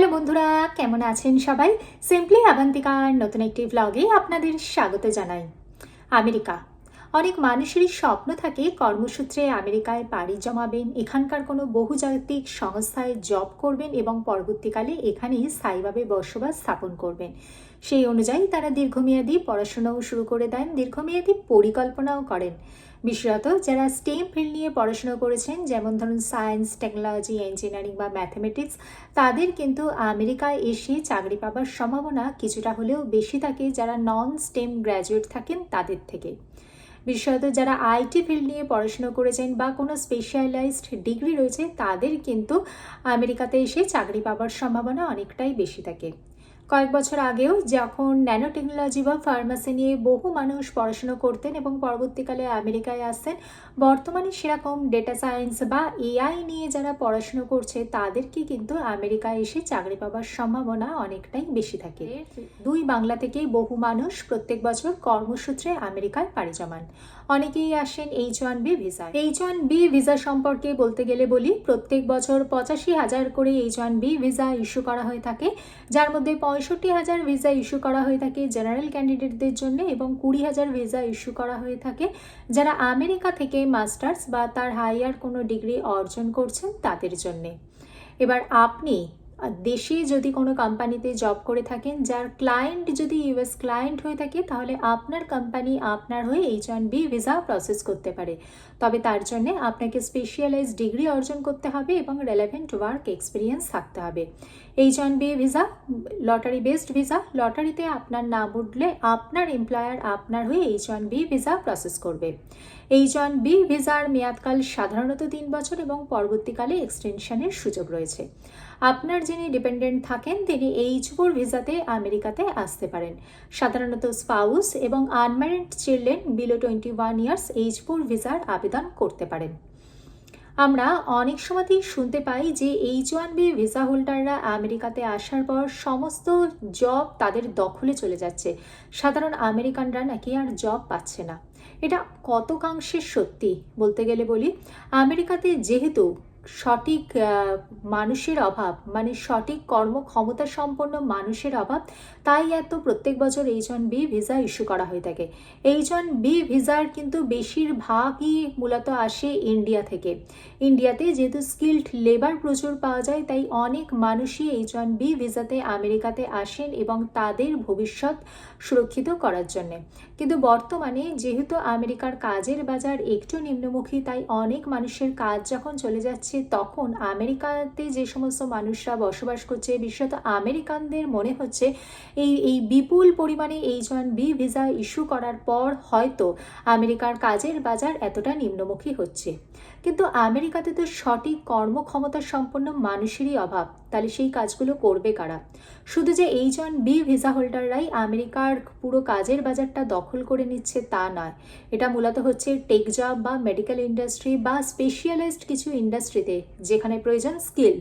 Hello বন্ধুরা কেমন আছেন সবাই? সিম্পলি আবান্তিকার নতুন একটি ব্লগে আপনাদের স্বাগত জানাই। আমেরিকা অনেক মানুষেরই স্বপ্ন থাকে কর্মসূত্রে আমেরিকায় পাড়ি জমাবেন, এখানকার কোনো বহুজাতিক সংস্থায় জব করবেন এবং পরবর্তীকালে এখানেই স্থায়ীভাবে বসবাস স্থাপন করবেন। সেই অনুযায়ী তারা দীর্ঘমেয়াদী পড়াশোনাও শুরু করে দেন, দীর্ঘমেয়াদী পরিকল্পনাও করেন। বিশেষত যারা স্টেম ফিল্ড নিয়ে পড়াশোনা করেছেন, যেমন ধরুন সায়েন্স টেকনোলজি ইঞ্জিনিয়ারিং বা ম্যাথমেটিক্স তাদের কিন্তু আমেরিকায় এসে চাকরি পাবার সম্ভাবনা কিছুটা হলেও বেশি থাকে যারা নন স্টেম গ্র্যাজুয়েট থাকেন তাদের থেকে। বিশেষত যারা আইটি ফিল্ড নিয়ে পড়াশুনো করেছেন বা কোনো স্পেশালাইজড ডিগ্রি রয়েছে, তাদের কিন্তু আমেরিকাতে এসে চাকরি পাওয়ার সম্ভাবনা অনেকটাই বেশি থাকে। কয়েক বছর আগেও যখন ন্যানো টেকনোলজি বা ফার্মাসি নিয়ে বহু মানুষ পড়াশুনো করতেন এবং পরবর্তীকালে আমেরিকায় আসতেন বর্তমানে সেরকম ডেটা সায়েন্স বা এআই নিয়ে যারা পড়াশুনো করছে তাদেরকে কিন্তু আমেরিকায় এসে চাকরি পাবার সম্ভাবনা অনেকটাই বেশি থাকে। দুই বাংলা থেকেই বহু মানুষ প্রত্যেক বছর কর্মসূত্রে আমেরিকায় পাড়ি জমান। অনেকেই আসেন H one B visa H one B visa সম্পর্কে বলতে গেলে বলি, প্রত্যেক বছর পঁচাশি হাজার করে H one B visa issue করা হয়ে থাকে। যার মধ্যে পঁয়ষট্টি হাজার ভিসা ইস্যু করা হয়ে থাকে জেনারেল ক্যান্ডিডেটদের জন্য এবং কুড়ি হাজার ভিসা ইস্যু করা হয়ে থাকে। যারা আমেরিকা থেকে মাস্টার্স বা তার হাইয়ার কোনো ডিগ্রি অর্জন করছেন তাদের জন্যে। এবার আপনি দেশে যদি কোনো কোম্পানিতে জব করে থাকেন, যার ক্লায়েন্ট যদি ইউএস ক্লায়েন্ট হয়ে থাকে, তাহলে আপনার কোম্পানি আপনার হয়ে H one B visa process করতে পারে। তবে তার জন্য আপনাকে স্পেশালাইজ ডিগ্রি অর্জন করতে হবে এবং রেলেভেন্ট ওয়ার্ক এক্সপিরিয়েন্স থাকতে হবে। H one B visa lottery based visa লটারিতে আপনার নাম উঠলে আপনার এমপ্লয়ার আপনার হয়ে H one B visa process করবে। এইচ ওয়ান বি ভিসার মেয়াদকাল সাধারণত তিন বছর এবং পরবর্তীকালে এক্সটেনশনের সুযোগ রয়েছে। আপনার যিনি ডিপেন্ডেন্ট থাকেন, তিনি এইচ ফোর ভিসাতে আমেরিকাতে আসতে পারেন। সাধারণত স্পাউস এবং unmarried children below twenty one years H four ভিসার আবেদন করতে পারেন। আমরা অনেক সময়তেই শুনতে পাই যে এইচ ওয়ান বি ভিসা হোল্ডাররা আমেরিকাতে আসার পর সমস্ত জব তাদের দখলে চলে যাচ্ছে। সাধারণ আমেরিকানরা নাকি আর জব পাচ্ছে না। এটা কতকাংশে সত্যি? বলতে গেলে বলি, আমেরিকাতে যেহেতু সঠিক মানুষের অভাব মানে সঠিক কর্মক্ষমতা সম্পন্ন মানুষের অভাব, তাই এত প্রত্যেক বছর H one B visa issue করা হয়ে থাকে। এইচ ওয়ান বি ভিসার কিন্তু বেশিরভাগই মূলত আসে ইন্ডিয়া থেকে। ইন্ডিয়াতে যেহেতু স্কিল্ড লেবার প্রচুর পাওয়া যায়, তাই অনেক মানুষই এইচ ওয়ান বি ভিসাতে আমেরিকাতে আসেন এবং তাদের ভবিষ্যৎ সুরক্ষিত করার জন্যে। কিন্তু বর্তমানে যেহেতু আমেরিকার কাজের বাজার একটু নিম্নমুখী, তাই অনেক মানুষের কাজ যখন চলে যাচ্ছে তখন আমেরিকাতে যে সমস্ত মানুষরা বসবাস করছে, বিশেষত আমেরিকানদের মনে হচ্ছে এই এই বিপুল পরিমাণে H one B visa issue করার পর হয়তো আমেরিকার কাজের বাজার এতটা নিম্নমুখী হচ্ছে। কিন্তু আমেরিকাতে তো সঠিক কর্মক্ষমতা সম্পন্ন মানুষেরই অভাব। তাহলে সেই কাজগুলো করবে কারা? শুধু যে এইচ ওয়ান বি ভিসা হোল্ডাররাই আমেরিকার পুরো কাজের বাজারটা দখল করে নিচ্ছে তা নয়। এটা মূলত হচ্ছে টেক জব বা মেডিকেল ইন্ডাস্ট্রি বা স্পেশালাইজড কিছু ইন্ডাস্ট্রিতে যেখানে প্রয়োজন স্কিল।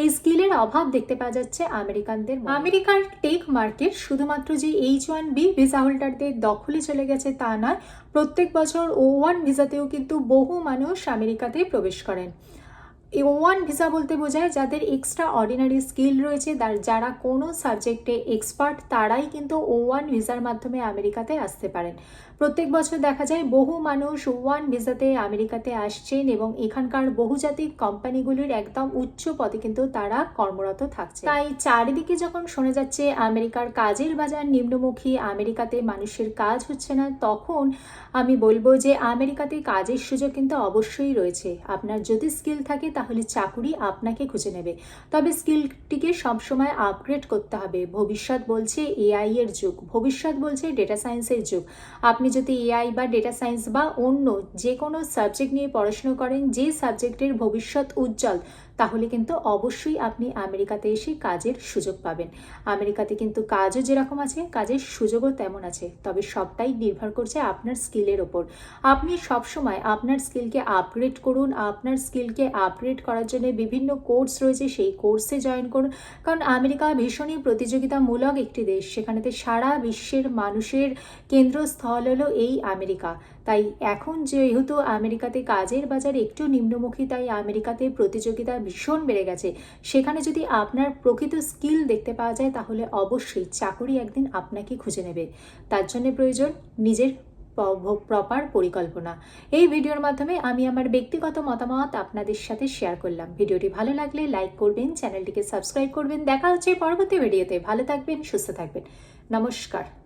এই স্কিলের অভাব দেখতে পাওয়া যাচ্ছে আমেরিকানদের আমেরিকার টেক মার্কেট শুধুমাত্র যে এইচ ওয়ান বি ভিসা হোল্ডারদের দখলে চলে গেছে তা নয়, প্রত্যেক বছর ও ওয়ান ভিসাতেও কিন্তু বহু মানুষ আমেরিকাতে প্রবেশ করেন। ও ওয়ান ভিসা বলতে বোঝায় যাদের এক্সট্রা অর্ডিনারি স্কিল রয়েছে, তার যারা কোনো সাবজেক্টে এক্সপার্ট তারাই কিন্তু ও ওয়ান ভিসার মাধ্যমে আমেরিকাতে আসতে পারেন। প্রত্যেক বছর দেখা যায় বহু মানুষ ওয়ান ভিসাতে আমেরিকাতে আসছেন এবং এখানকার বহুজাতিক কোম্পানিগুলির একদম উচ্চ পদে কিন্তু তারা কর্মরত থাকছে তাই চারিদিকে যখন শোনা যাচ্ছে আমেরিকার কাজের বাজার নিম্নমুখী, আমেরিকাতে মানুষের কাজ হচ্ছে না, তখন আমি বলব যে আমেরিকাতে কাজের সুযোগ কিন্তু অবশ্যই রয়েছে। আপনার যদি স্কিল থাকে তাহলে চাকুরি আপনাকে খুঁজে নেবে। তবে স্কিলটিকে সবসময় আপগ্রেড করতে হবে। ভবিষ্যৎ বলছে এআই এর যুগ। ভবিষ্যৎ বলছে ডেটা সায়েন্সের যুগ। আপনি যদি এআই বা ডেটা সায়েন্স বা অন্য যে কোনো সাবজেক্ট নিয়ে পড়াশুনো করেন, যে সাবজেক্টের ভবিষ্যৎ উজ্জ্বল তাহলে কিন্তু অবশ্যই আপনি আমেরিকাতে এসে কাজের সুযোগ পাবেন। আমেরিকাতে কিন্তু কাজও যেরকম আছে, কাজের সুযোগও তেমন আছে। তবে সবটাই নির্ভর করছে আপনার স্কিলের ওপর। আপনি সবসময় আপনার স্কিলকে আপগ্রেড করুন, আপনার স্কিলকে আপগ্রেড করার জন্য বিভিন্ন কোর্স রয়েছে, সেই কোর্সে জয়েন করুন। কারণ আমেরিকা ভীষণই প্রতিযোগিতামূলক একটি দেশ। সেখানেতে সারা বিশ্বের মানুষের কেন্দ্রস্থল হলো এই আমেরিকা। তাই এখন যেহেতু আমেরিকাতে কাজের বাজার একটু নিম্নমুখী, তাই আমেরিকাতে প্রতিযোগিতা ভীষণ বেড়ে গেছে। সেখানে যদি আপনার প্রকৃত স্কিল দেখতে পাওয়া যায়, তাহলে অবশ্যই চাকরি একদিন আপনাকে খুঁজে নেবে। তার জন্য প্রয়োজন নিজের প্রপার পরিকল্পনা। এই ভিডিওর মাধ্যমে আমি আমার ব্যক্তিগত মতামত আপনাদের সাথে শেয়ার করলাম। ভিডিওটি ভালো লাগলে লাইক করবেন, চ্যানেলটিকে সাবস্ক্রাইব করবেন। দেখা হচ্ছে পরবর্তী ভিডিওতে। ভালো থাকবেন, সুস্থ থাকবেন। নমস্কার।